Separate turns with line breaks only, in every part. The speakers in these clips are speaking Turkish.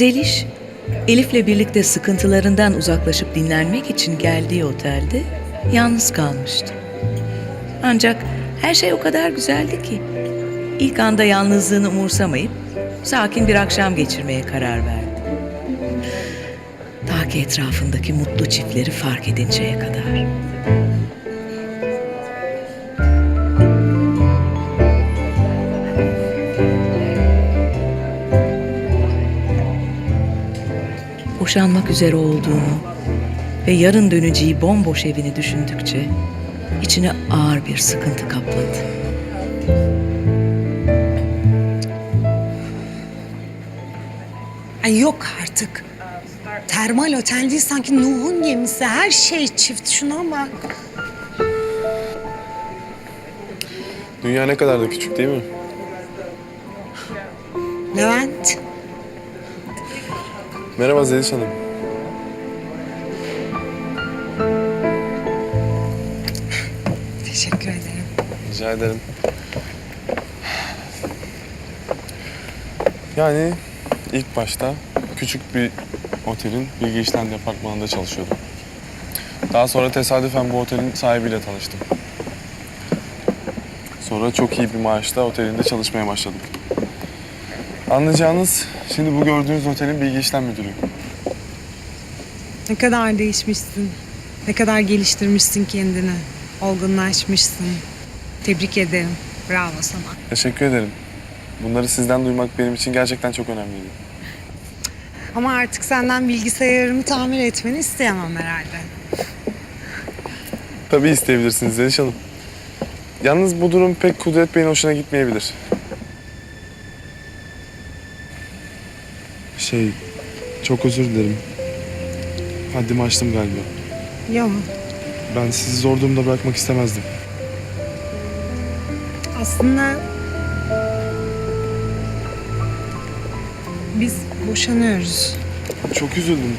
Zeliş, Elif'le birlikte sıkıntılarından uzaklaşıp dinlenmek için geldiği otelde yalnız kalmıştı. Ancak her şey o kadar güzeldi ki ilk anda yalnızlığını umursamayıp sakin bir akşam geçirmeye karar verdi. Ta ki etrafındaki mutlu çiftleri fark edinceye kadar. Boşanmak üzere olduğunu ve yarın döneceği bomboş evini düşündükçe içine ağır bir sıkıntı kapladı.
Ay yok artık. Termal otel değil sanki Nuh'un gemisi. Her şey çift. Şuna bak.
Dünya ne kadar da küçük değil mi?
Levent.
Merhaba Zeliş Hanım.
Teşekkür ederim.
Rica ederim. Yani ilk başta küçük bir otelin bilgi işlem departmanında çalışıyordum. Daha sonra tesadüfen bu otelin sahibiyle tanıştım. Sonra çok iyi bir maaşla otelinde çalışmaya başladım. Anlayacağınız şimdi bu gördüğünüz otelin bilgi işlem müdürüyüm.
Ne kadar değişmişsin. Ne kadar geliştirmişsin kendini. Olgunlaşmışsın. Tebrik ederim. Bravo sana.
Teşekkür ederim. Bunları sizden duymak benim için gerçekten çok önemliydi.
Ama artık senden bilgisayarımı tamir etmeni isteyemem herhalde.
Tabii isteyebilirsiniz Zeliş Hanım. Yalnız bu durum pek Kudret Bey'in hoşuna gitmeyebilir. Şey, çok özür dilerim. Haddimi aştım galiba.
Yok.
Ben sizi zor durumda bırakmak istemezdim.
Aslında biz boşanıyoruz.
Çok üzüldüm.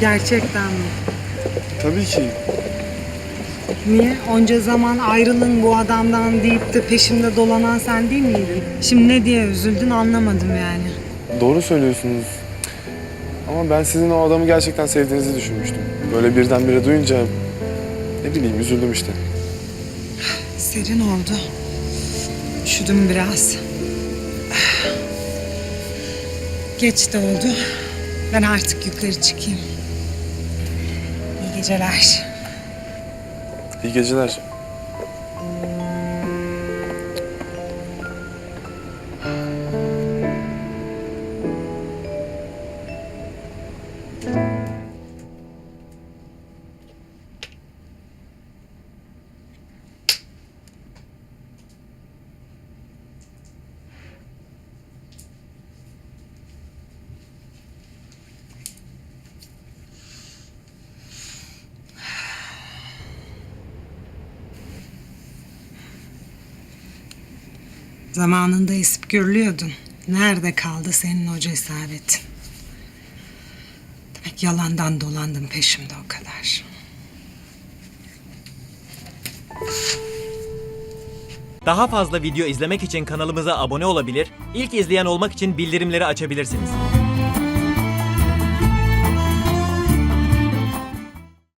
Gerçekten mi?
Tabii ki.
Niye? Onca zaman ayrılın bu adamdan deyip de peşimde dolanan sen değil miydin? Şimdi ne diye üzüldün anlamadım yani.
Doğru söylüyorsunuz. Ama ben sizin o adamı gerçekten sevdiğinizi düşünmüştüm. Böyle birdenbire duyunca ne bileyim üzüldüm işte.
Serin oldu. Üşüdüm biraz. Geç de oldu. Ben artık yukarı çıkayım. İyi geceler.
İyi geceler.
Zamanında esip gürlüyordun. Nerede kaldı senin o cesaretin? Demek yalandan dolandın peşimde o kadar.
Daha fazla video izlemek için kanalımıza abone olabilir, ilk izleyen olmak için bildirimleri açabilirsiniz.